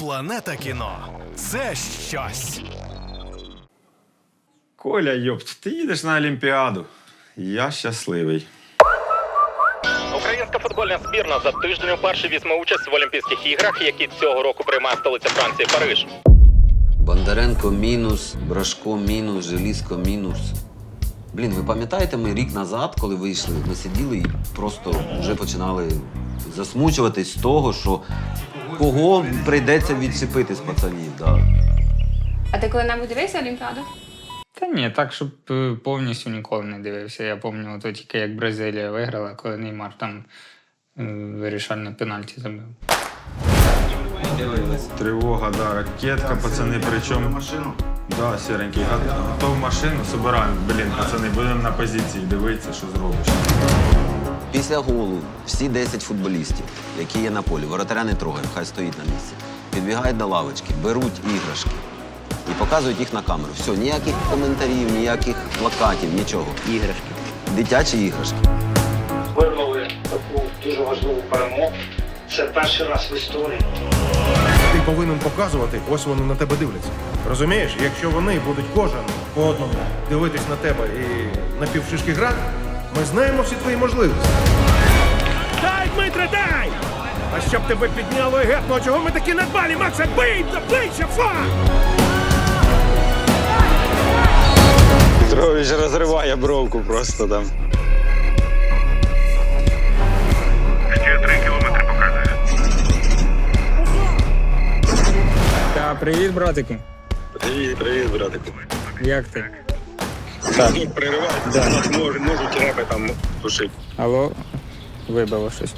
Планета кіно це щось. Коля, йопт, ти їдеш на Олімпіаду. Я щасливий. Українська футбольна збірна за тиждень уперше візьме участь в Олімпійських іграх, які цього року приймає столиця Франції Париж. Бондаренко мінус, Брашко мінус, Желізко мінус. Блін, ви пам'ятаєте, ми рік назад, коли вийшли, ми сиділи і просто вже починали засмучуватись з того, що кого прийдеться відчепити з пацанів. Да. А ти коли-небудь дивився Олімпіаду? Та ні, так, щоб е, повністю ніколи не дивився. Я пам'ятаю, то тільки як Бразилія виграла, коли Неймар там е, вирішальне пенальті забив. Тривога, да, ракетка, пацани, причому. машину? Да, сіренький. Готов машину, собираємо. Блін, пацани, будемо на позиції дивитися, що зробиш. Після голу всі 10 футболістів, які є на полі, воротаря не трогають, хай стоїть на місці. Підбігають до лавочки, беруть іграшки і показують їх на камеру. Все, ніяких коментарів, ніяких плакатів, нічого. Іграшки. Дитячі іграшки. вирвали таку дуже важливу перемогу. Це перший раз в історії. Ти повинен показувати, ось вони на тебе дивляться. Розумієш, якщо вони будуть кожен по одному дивитись на тебе і на півшишки грати, ми знаємо всі твої можливості. Дай, Дмитре, дай! А щоб тебе підняло і гепнуло, чого ми такі надбалі, Макса, бий, заплича, фа! Петрович розриває бровку просто там. Та привіт, братику. Привіт, привіт, братику. Як ти? Так, переривається, да. можуть, можуть репи там тушити. Алло, вибило щось.